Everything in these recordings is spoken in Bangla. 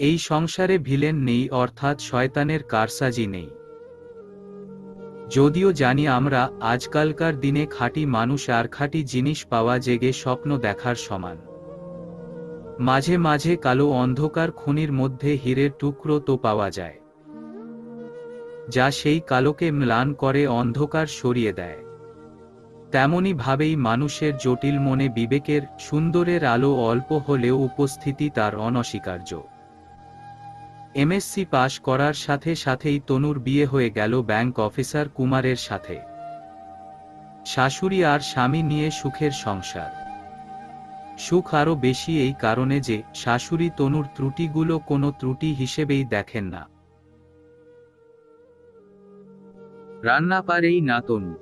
এই সংসারে ভিলেন নেই, অর্থাৎ শয়তানের কারসাজি নেই। যদিও জানি আমরা, আজকালকার দিনে খাঁটি মানুষ আর খাঁটি জিনিস পাওয়া জেগে স্বপ্ন দেখার সমান। মাঝে মাঝে কালো অন্ধকার খনির মধ্যে হীরের টুকরো তো পাওয়া যায়। যা সেই কালোকে ম্লান করে অন্ধকার সরিয়ে দেয়। তেমনি ভাবেই মানুষের জটিল মনে বিবেকের সুন্দরের আলো অল্প হলেও উপস্থিতি তার অনস্বীকার্য। এমএসসি পাশ করার সাথে সাথেই তনুর বিয়ে হয়ে গেল ব্যাংক অফিসার কুমারের সাথে। শাশুড়ি আর স্বামী নিয়ে সুখের সংসার। সুখ আরও বেশি এই কারণে যে শাশুড়ি তনুর ত্রুটিগুলো কোনো ত্রুটি হিসেবেই দেখেন না। রান্না পারেই না তনু।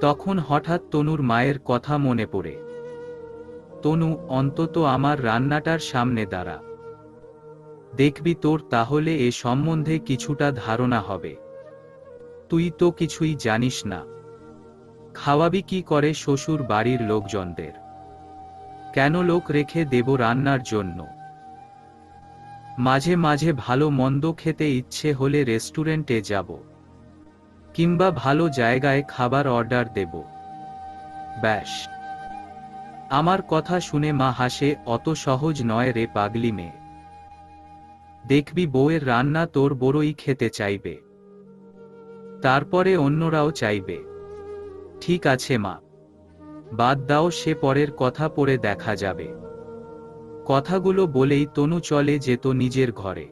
তখন হঠাৎ তনুর মায়ের কথা মনে পড়ে। তনু, অন্তত আমার রান্নাটার সামনে দাঁড়া। দেখবি তোর তাহলে এ সম্বন্ধে কিছুটা ধারণা হবে। তুই তো কিছুই জানিস না। খাওয়াবি কি করে শ্বশুর বাড়ির লোকজনদের? কেন লোক রেখে দেব রান্নার জন্য? মাঝে মাঝে ভালো মন্দ খেতে ইচ্ছে হলে রেস্টুরেন্টে যাব। কিংবা ভালো জায়গায় খাবার অর্ডার দেব। ব্যাস। আমার কথা শুনে মা হাসে, অত সহজ নয় রে পাগলি মেয়ে। দেখবি বউয়ের রান্না তোর বড়ই খেতে চাইবে। তারপরে অন্যরাও চাইবে। ঠিক আছে মা। বাদ দাও সে পরের কথা পরে দেখা যাবে। কথাগুলো বলেই তনু চলে যেত নিজের ঘরে।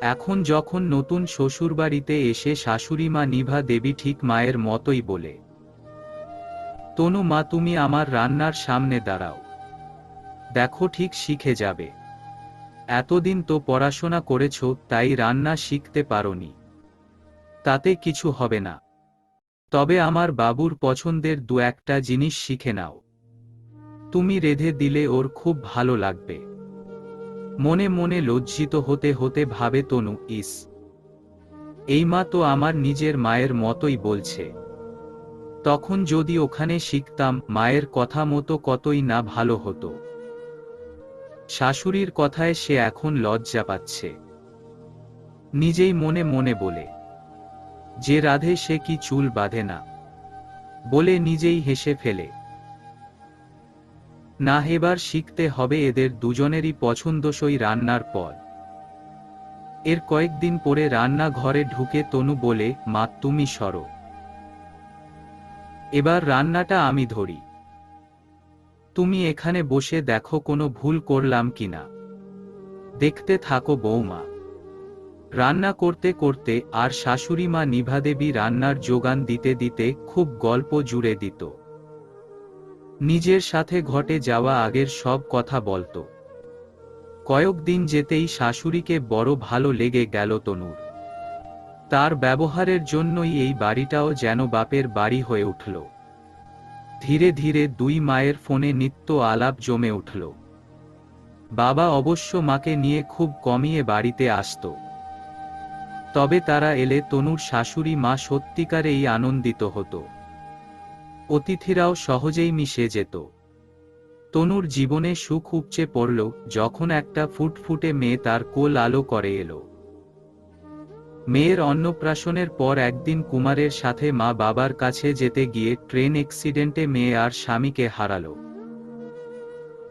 এখন যখন নতুন শ্বশুরবাড়িতে এসে শাশুড়ি মা নিভা দেবী ঠিক মায়ের মতোই বলে, তনু মা, তুমি আমার রান্নার সামনে দাঁড়াও। দেখো ঠিক শিখে যাবে। এতদিন তো পড়াশোনা করেছ, তাই রান্না শিখতে পারোনি। তাতে কিছু হবে না। তবে আমার বাবুর পছন্দের দু একটা জিনিস শিখে নাও। তুমি রেধে দিলে ওর খুব ভালো লাগবে। মনে মনে লজ্জিত হতে হতে ভাবে তনু, ইস, এই মা তো আমার নিজের মায়ের মতোই বলছে। তখন যদি ওখানে শিখতাম, মায়ের কথা মতো কতই না ভালো হতো। শাশুড়ির কথায় সে এখন লজ্জা পাচ্ছে। নিজেই মনে মনে বলে, যে রাধে সে কি চুল বাঁধে না? বলে নিজেই হেসে ফেলে। না, এবার শিখতে হবে এদের দুজনেরই পছন্দসই রান্নার পর এর কয়েকদিন পরে রান্না ঘরে ঢুকে তনু বলে, মা, তুমি সরো। এবার রান্নাটা আমি ধরি। তুমি এখানে বসে দেখো কোনো ভুল করলাম কিনা। দেখতে থাকো বৌমা। রান্না করতে করতে আর শাশুড়ি মা নিভাদেবী রান্নার যোগান দিতে দিতে খুব গল্প জুড়ে দিত। নিজের সাথে ঘটে যাওয়া আগের সব কথা বলতো। কয়েকদিন যেতেই শাশুড়িকে বড় ভালো লেগে গেল তনুর। তার ব্যবহারের জন্যই এই বাড়িটাও যেন বাপের বাড়ি হয়ে উঠল। ধীরে ধীরে দুই মায়ের ফোনে নিত্য আলাপ জমে উঠল। বাবা অবশ্য মাকে নিয়ে খুব কমিয়ে বাড়িতে আসত। তবে তারা এলে তনুর শাশুড়ি মা সত্যিকারেই আনন্দিত হতো। অতিথিরাও সহজেই মিশে যেত। তনুর জীবনে সুখ উপচে পড়ল যখন একটা ফুটফুটে মেয়ে তার কোল আলো করে এলো। মেয়ের অন্নপ্রাশনের পর একদিন কুমারের সাথে মা বাবার কাছে যেতে গিয়ে ট্রেন অ্যাক্সিডেন্টে মেয়ে আর স্বামীকে হারালো।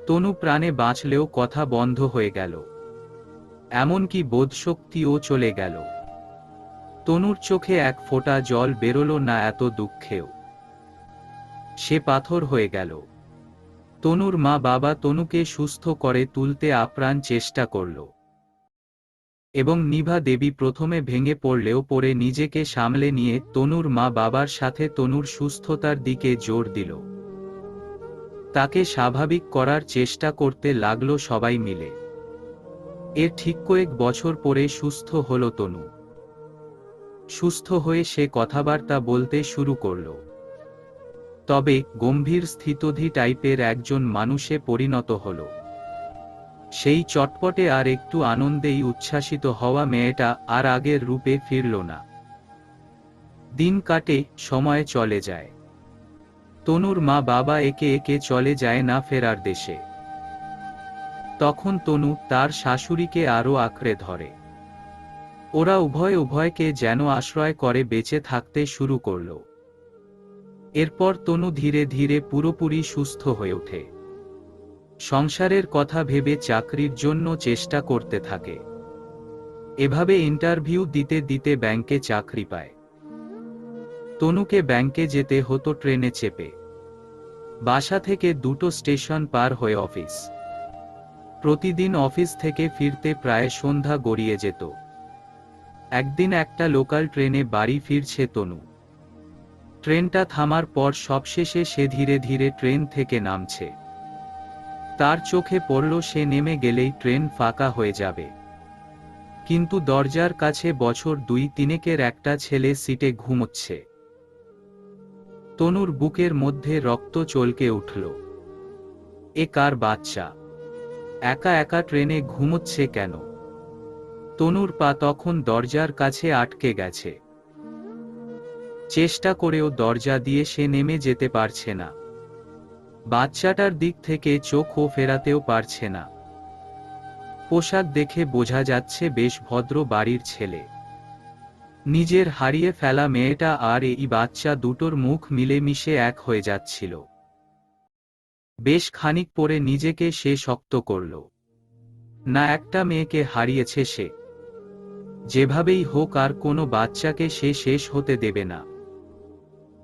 তনু প্রাণে বাঁচলেও কথা বন্ধ হয়ে গেল। এমনকি বোধশক্তিও চলে গেল। তনুর চোখে এক ফোঁটা জল বেরোলো না এত দুঃখেও। সে পাথর হয়ে গেল। তনুর মা বাবা তনুকে সুস্থ করে তুলতে আপ্রাণ চেষ্টা করল। এবং নিভা দেবী প্রথমে ভেঙে পড়লেও পরে নিজেকে সামলে নিয়ে তনুর মা বাবার সাথে তনুর সুস্থতার দিকে জোর দিল। তাকে স্বাভাবিক করার চেষ্টা করতে লাগল সবাই মিলে। এর ঠিক কয়েক বছর পরে সুস্থ হল তনু। সুস্থ হয়ে সে কথাবার্তা বলতে শুরু করল। তবে গম্ভীর স্থিতধি টাইপের একজন মানুষে পরিণত হল। সেই চটপটে আর একটু আনন্দেই উচ্ছ্বাসিত হওয়া মেয়েটা আর আগের রূপে ফিরল না। দিন কাটে, সময় চলে যায়। তনুর মা বাবা একে একে চলে যায় না ফেরার দেশে। তখন তনু তার শাশুড়িকে আরও আঁকড়ে ধরে। ওরা উভয় উভয়কে যেন আশ্রয় করে বেঁচে থাকতে শুরু করল। এরপর তনু ধীরে ধীরে পুরোপুরি সুস্থ হয়ে ওঠে। সংসারের কথা ভেবে চাকরির জন্য চেষ্টা করতে থাকে। এভাবে ইন্টারভিউ দিতে দিতে ব্যাংকে চাকরি পায়। তনুকে ব্যাংকে যেতে হতো ট্রেনে চেপে। বাসা থেকে দুটো স্টেশন পার হয়ে অফিস। প্রতিদিন অফিস থেকে ফিরতে প্রায় সন্ধ্যা গড়িয়ে যেত। একদিন একটা লোকাল ট্রেনে বাড়ি ফিরছে তনু। ট্রেনটা থামার পর সবশেষে সে ধীরে ধীরে ট্রেন থেকে নামছে। তার চোখে পড়ল সে নেমে গেলেই ট্রেন ফাঁকা হয়ে যাবে। কিন্তু দরজার কাছে বছর দুই তিনেকের একটা ছেলে সিটে ঘুমোচ্ছে। তনুর বুকের মধ্যে রক্ত চলকে উঠল। এ কার বাচ্চা? একা একা ট্রেনে ঘুমোচ্ছে কেন? তনুর পা তখন দরজার কাছে আটকে গেছে। চেষ্টা করেও দরজা দিয়ে সে নেমে যেতে পারছে না। বাচ্চাটার দিক থেকে চোখও ফেরাতেও পারছে না। পোশাক দেখে বোঝা যাচ্ছে বেশ ভদ্র বাড়ির ছেলে। নিজের হারিয়ে ফেলা মেয়েটা আর এই বাচ্চা দুটোর মুখ মিলেমিশে এক হয়ে যাচ্ছিল। বেশ খানিক পরে নিজেকে সে শক্ত করল। না, একটা মেয়েকে হারিয়েছে সে। যেভাবেই হোক, আর কোনো বাচ্চাকে সে শেষ হতে দেবে না।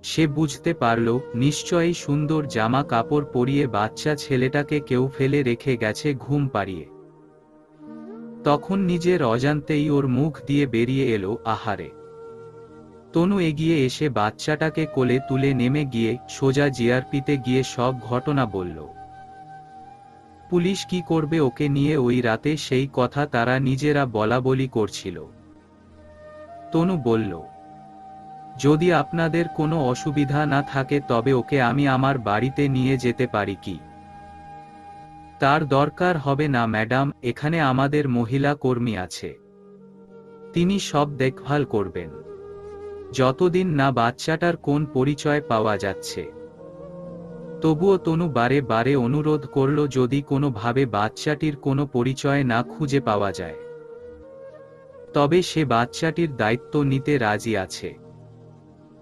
সে বুঝতে পারল, নিশ্চয়ই সুন্দর জামা কাপড় পরিয়ে বাচ্চা ছেলেটাকে কেউ ফেলে রেখে গেছে ঘুম পাড়িয়ে। তখন নিজের অজান্তেই ওর মুখ দিয়ে বেরিয়ে এলো আহারে। তনু এগিয়ে এসে বাচ্চাটাকে কোলে তুলে নেমে গিয়ে সোজা জিআরপিতে গিয়ে সব ঘটনা বলল। পুলিশ কি করবে ওকে নিয়ে ওই রাতে সেই কথা তারা নিজেরা বলা বলি করছিল। তনু বলল যদি আপনাদের কোনো অসুবিধা না থাকে তবে ওকে আমি আমার বাড়িতে নিয়ে যেতে পারি কি? তার দরকার হবে না, ম্যাডাম, এখানে আমাদের মহিলা কর্মী আছে। তিনি সব দেখভাল করবেন। যতদিন না বাচ্চাটার কোন পরিচয় পাওয়া যাচ্ছে। তবুও তনু বারে বারে অনুরোধ করল যদি কোনোভাবে বাচ্চাটির কোনো পরিচয় না খুঁজে পাওয়া যায়। তবে সে বাচ্চাটির দায়িত্ব নিতে রাজি আছে।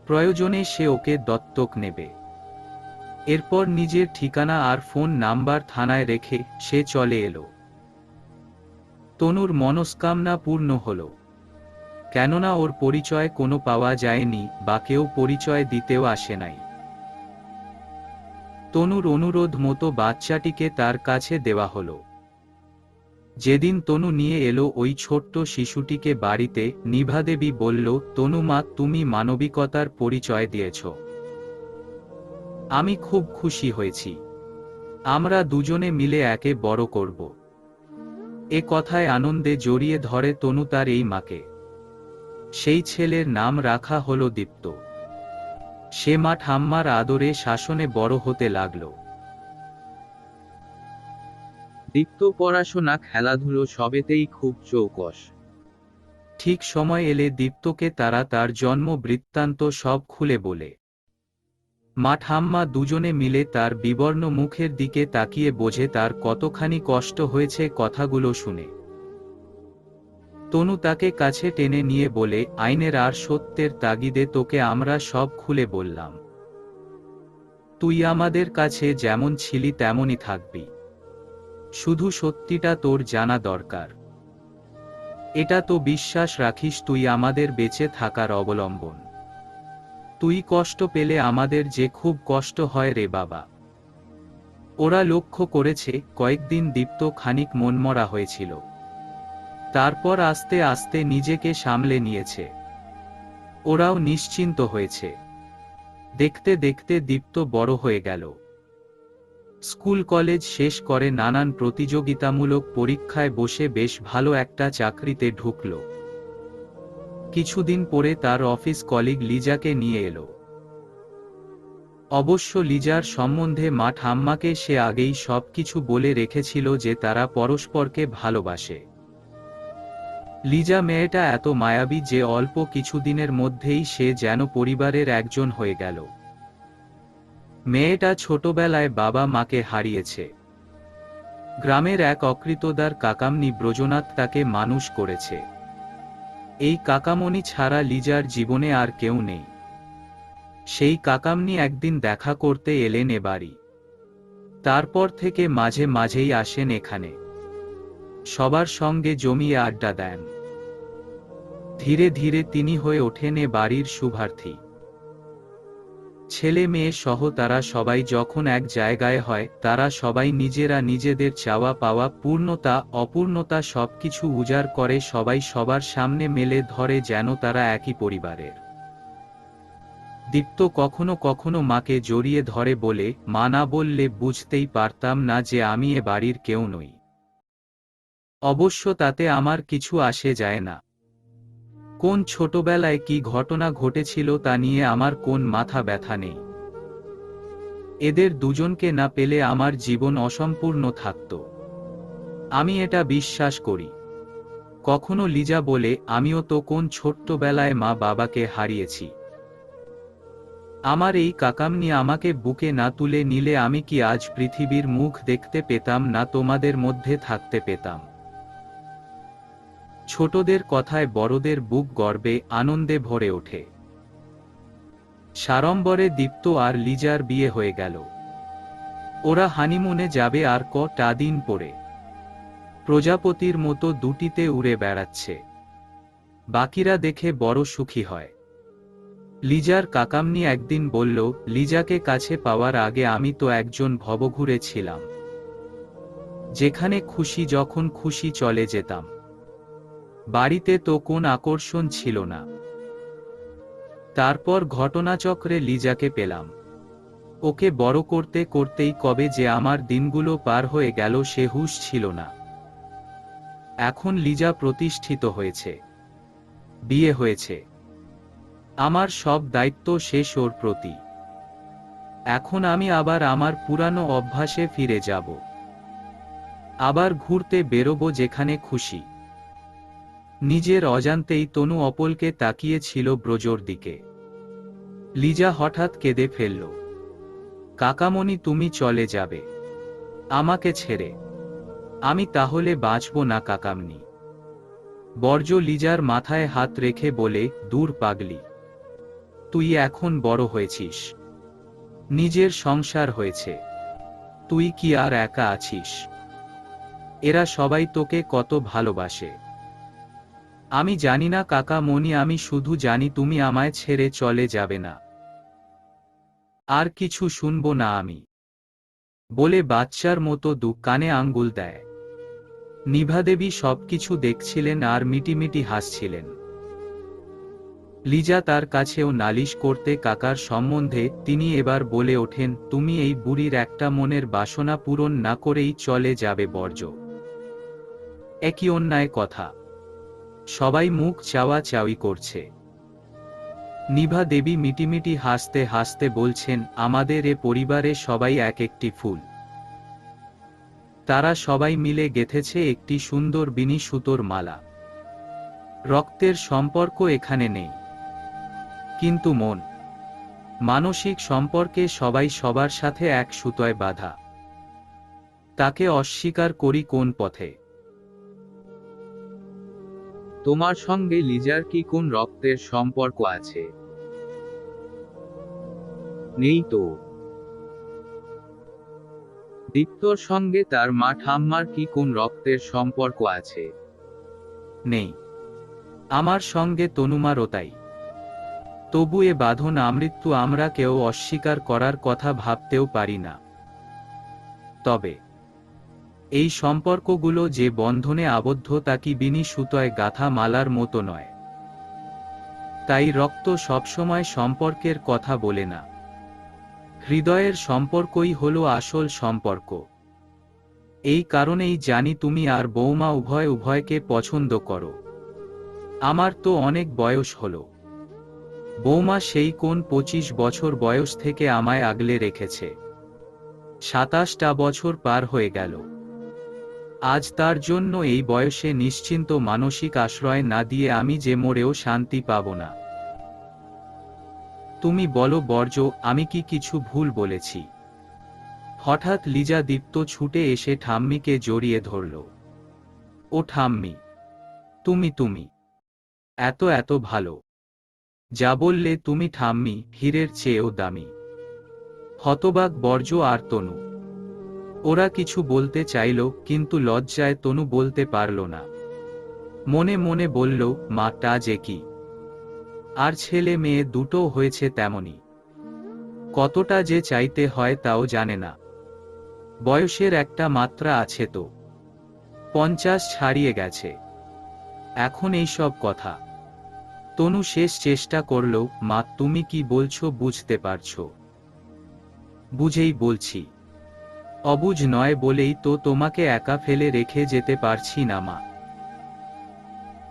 প্রয়োজনে সে ওকে দত্তক নেবে। এরপর নিজের ঠিকানা আর ফোন নাম্বার থানায় রেখে সে চলে এলো। তনুর মনস্কামনা পূর্ণ হল। কেননা ওর পরিচয় কোনো পাওয়া যায়নি বা কেউ পরিচয় দিতেও আসে নাই। তনুর অনুরোধ মতো বাচ্চাটিকে তার কাছে দেওয়া হলো। যেদিন তনু নিয়ে এলো ওই ছোট্ট শিশুটিকে বাড়িতে নিভাদেবী বলল, তনু মা, তুমি মানবিকতার পরিচয় দিয়েছ। আমি খুব খুশি হয়েছি। আমরা দুজনে মিলে একে বড় করব। এ কথায় আনন্দে জড়িয়ে ধরে তনু তার এই মাকে। সেই ছেলের নাম রাখা হল দীপ্ত। সে মা ঠাম্মার আদরে শাসনে বড় হতে লাগল। দীপ্ত পড়াশোনা খেলাধুলো সবেতেই খুব চৌকস। ঠিক সময় এলে দীপ্তকে তারা তার জন্ম বৃত্তান্ত সব খুলে বলে। মা ঠাম্মা দুজনে মিলে তার বিবর্ণ মুখের দিকে তাকিয়ে বোঝে তার কতখানি কষ্ট হয়েছে কথাগুলো শুনে। তনু তাকে কাছে টেনে নিয়ে বলে, আইনের আর সত্যের তাগিদে তোকে আমরা সব খুলে বললাম। তুই আমাদের কাছে যেমন ছিলি তেমনই থাকবি। শুধু সত্যিটা তোর জানা দরকার। এটা তো বিশ্বাস রাখিস তুই আমাদের বেঁচে থাকার অবলম্বন। তুই কষ্ট পেলে আমাদের যে খুব কষ্ট হয় রে বাবা। ওরা লক্ষ্য করেছে, কয়েকদিন দীপ্ত খানিক মনমরা হয়েছিল। তারপর আস্তে আস্তে নিজেকে সামলে নিয়েছে। ওরাও নিশ্চিন্ত হয়েছে। দেখতে দেখতে দীপ্ত বড় হয়ে গেল। স্কুল কলেজ শেষ করে নানান প্রতিযোগিতামূলক পরীক্ষায় বসে বেশ ভালো একটা চাকরিতে ঢুকল। কিছুদিন পরে তার অফিস কলিগ লিজাকে নিয়ে এলো। অবশ্য লিজার সম্বন্ধে মা ঠাম্মাকে সে আগেই সবকিছু বলে রেখেছিল যে তারা পরস্পরকে ভালোবাসে। লিজা মেয়েটা এত মায়াবী যে অল্প কিছুদিনের মধ্যেই সে যেন পরিবারের একজন হয়ে গেল। মেয়েটা ছোটবেলায় বাবা মাকে হারিয়েছে। গ্রামের এক অকৃতদার কাকামনি ব্রজনাথ তাকে মানুষ করেছে। এই কাকামণি ছাড়া লিজার জীবনে আর কেউ নেই। সেই কাকামনি একদিন দেখা করতে এলেন এ বাড়ি। তারপর থেকে মাঝে মাঝেই আসেন এখানে। সবার সঙ্গে জমিয়ে আড্ডা দেন। ধীরে ধীরে তিনি হয়ে ওঠেন এ বাড়ির শুভার্থী। ছেলে মেয়ে সহ তারা সবাই যখন এক জায়গায় হয়, তারা সবাই নিজেরা নিজেদের চাওয়া পাওয়া, পূর্ণতা, অপূর্ণতা সবকিছু উজাড় করে সবাই সবার সামনে মেলে ধরে যেন তারা একই পরিবারের। দীপ্ত কখনো কখনো মাকে জড়িয়ে ধরে বলে, মা না বললে বুঝতেই পারতাম না যে আমি এ বাড়ির কেউ নই। অবশ্য তাতে আমার কিছু আসে যায় না। কোন ছোটবেলায় কি ঘটনা ঘটেছিল তা নিয়ে আমার কোন মাথা ব্যথা নেই। এদের দুজনকে না পেলে আমার জীবন অসম্পূর্ণ থাকত। আমি এটা বিশ্বাস করি। কখনো লিজা বলে, আমিও তো কোন ছোট্টবেলায় মা বাবাকে হারিয়েছি। আমার এই কাকামনি আমাকে বুকে না তুলে নিলে আমি কি আজ পৃথিবীর মুখ দেখতে পেতাম না তোমাদের মধ্যে থাকতে পেতাম? ছোটদের কথায় বড়দের বুক গর্বে, আনন্দে ভরে ওঠে। সারম্বরে দীপ্ত আর লিজার বিয়ে হয়ে গেল। ওরা হানিমুনে যাবে আর কটা দিন পরে। প্রজাপতির মতো দুটিতে উড়ে বেড়াচ্ছে। বাকিরা দেখে বড় সুখী হয়। লিজার কাকামনি একদিন বলল, লিজাকে কাছে পাওয়ার আগে আমি তো একজন ভবঘুরে ছিলাম। যেখানে খুশি যখন খুশি চলে যেতাম। বাড়িতে তো কোন আকর্ষণ ছিল না। তারপর ঘটনাচক্রে লিজাকে পেলাম। ওকে বড় করতে করতেই কবে যে আমার দিনগুলো পার হয়ে গেল সে হুশ ছিল না। এখন লিজা প্রতিষ্ঠিত হয়েছে। বিয়ে হয়েছে। আমার সব দায়িত্ব শেষ ওর প্রতি। এখন আমি আবার আমার পুরানো অভ্যাসে ফিরে যাব। আবার ঘুরতে বেরোবো যেখানে খুশি। নিজের অজান্তেই তনু অপলকে তাকিয়েছিল ব্রজোর দিকে। লিজা হঠাৎ কেঁদে ফেলল। কাকামণি, তুমি চলে যাবে। আমাকে ছেড়ে। আমি তাহলে বাঁচব না কাকামনি বর্জ লিজার মাথায় হাত রেখে বলে, দূর পাগলি। তুই এখন বড় হয়েছিস। নিজের সংসার হয়েছে। তুই কি আর একা আছিস? এরা সবাই তোকে কত ভালোবাসে। আমি জানি না কাকা মনি, আমি শুধু জানি তুমি আমায় ছেড়ে চলে যাবে না। আর কিছু শুনব না আমি। বলে বাচ্চার মতো দু কানে আঙ্গুল দেয়। নিভাদেবী সবকিছু দেখছিলেন আর মিটিমিটি হাসছিলেন। লিজা তার কাছেও নালিশ করতে কাকার সম্বন্ধে তিনি এবার বলে ওঠেন, তুমি এই বুড়ির একটা মনের বাসনা পূরণ না করেই চলে যাবে বর্জ একই অন্যায় কথা। সবাই মুখ চাওয়া চাওয়ি করছে। নিভা দেবী মিটিমিটি হাসতে হাসতে বলছেন, আমাদের এ পরিবারে সবাই এক একটি ফুল। তারা সবাই মিলে গেথেছে একটি সুন্দর বিনি সুতোর মালা। রক্তের সম্পর্ক এখানে নেই। কিন্তু মন, মানসিক সম্পর্কে সবাই সবার সাথে এক সুতোয় বাধা। তাকে অস্বীকার করি কোন পথে। তোমার সঙ্গে লিজার কি কোন রক্তের সম্পর্ক আছে? নেই তো। দীপ্তর সঙ্গে তার মা ঠাম্মার কি কোন রক্তের সম্পর্ক আছে? নেই। আমার সঙ্গে তনুমারও তাই। তবু এ বাঁধন আমৃত্যু আমরা কেউ অস্বীকার করার কথা ভাবতেও পারি না। তবে এই সম্পর্কগুলো যে বন্ধনে আবদ্ধ তা কি বিনি সুতোয় গাথা মালার মতো নয়। তাই রক্ত সবসময় সম্পর্কের কথা বলে না। হৃদয়ের সম্পর্কই হলো আসল সম্পর্ক। এই কারণেই জানি তুমি আর বৌমা উভয় উভয়কে পছন্দ করো। আমার তো অনেক বয়স হলো। বৌমা সেই কোন পঁচিশ বছর বয়স থেকে আমায় আগলে রেখেছে। সাতাশটা বছর পার হয়ে গেল। আজ তার জন্য এই বয়সে নিশ্চিন্ত মানসিক আশ্রয় না দিয়ে আমি যে মরেও শান্তি পাব না। তুমি বলো বর্জ আমি কি কিছু ভুল বলেছি? হঠাৎ লিজা দীপ্ত ছুটে এসে ঠাম্মিকে জড়িয়ে ধরল। ও ঠাম্মি, তুমি তুমি, এত এত ভালো। যা বললে তুমি ঠাম্মি, হীরের চেয়েও দামি। হতবাক বর্জ্য আর তনু ওরা কিছু বলতে চাইল, কিন্তু লজ্জায় তনু বলতে পারল না। মনে মনে বলল মাটা যে কি? আর ছেলে মেয়ে দুটো হয়েছে তেমনি কতটা যে চাইতে হয় তাও জানে না। বয়সের একটা মাত্রা আছে তো। পঞ্চাশ ছাড়িয়ে গেছে। এখন এই সব কথা। তনু শেষ চেষ্টা করল, মা, তুমি কি বলছো বুঝতে পারছ? বুঝেই বলছি। অবুঝ নয় বলেই তো তোমাকে একা ফেলে রেখে যেতে পারছি না, মা।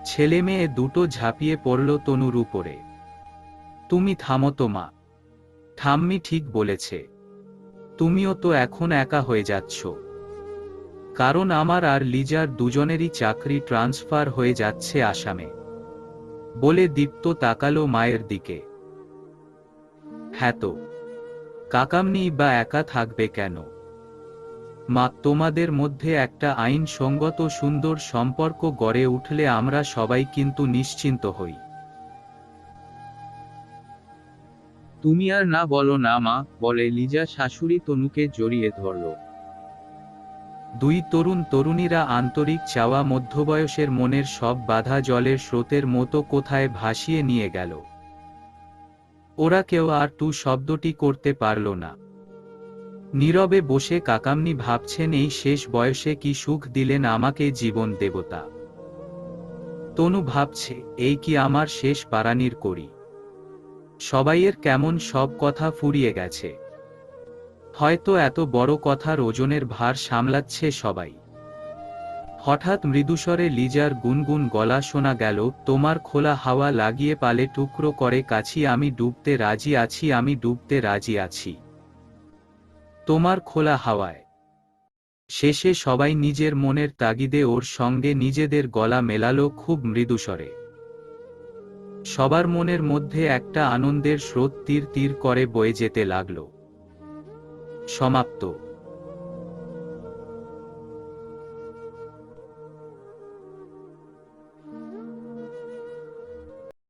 ছেলে মেয়ে দুটো ঝাঁপিয়ে পড়ল তনুর উপরে। তুমি থামো তো, মা। ঠাম্মি ঠিক বলেছে। তুমিও তো এখন একা হয়ে যাচ্ছ। কারণ আমার আর লিজার দুজনেরই চাকরি ট্রান্সফার হয়ে যাচ্ছে আসামে। বলে দীপ্ত তাকালো মায়ের দিকে। হ্যাঁ তো। কাকামনি বা একা থাকবে কেন? মা, তোমাদের মধ্যে একটা আইনসঙ্গত সুন্দর সম্পর্ক গড়ে উঠলে আমরা সবাই কিন্তু নিশ্চিন্ত হই। তুমি আর না বলো না মা, বলে লিজা শাশুড়ি তনুকে জড়িয়ে ধরল। দুই তরুণ তরুণীরা আন্তরিক চাওয়া মধ্যবয়সের মনের সব বাধা জলের স্রোতের মতো কোথায় ভাসিয়ে নিয়ে গেল। ওরা কেউ আর টু শব্দটি করতে পারল না। নীরবে বসে কাকামনি ভাবছেন, এই শেষ বয়সে কি সুখ দিলেন আমাকে জীবন দেবতা? তনু ভাবছে, এই কি আমার শেষ পারানির করি? সবাইয়ের কেমন সব কথা ফুরিয়ে গেছে। হয়তো এত বড় কথার ওজনের ভার সামলাচ্ছে সবাই। হঠাৎ মৃদুস্বরে লিজার গুনগুন গলা শোনা গেল, তোমার খোলা হাওয়া লাগিয়ে পালে টুকরো করে কাছি, আমি ডুবতে রাজি আছি, আমি ডুবতে রাজি আছি। তোমার খোলা হাওয়ায়। শেষে সবাই নিজের মনের তাগিদে ওর সঙ্গে নিজেদের গলা মেলালো খুব মৃদুস্বরে। সবার মনের মধ্যে একটা আনন্দের স্রোত তীর তীর করে বয়ে যেতে লাগল। সমাপ্ত।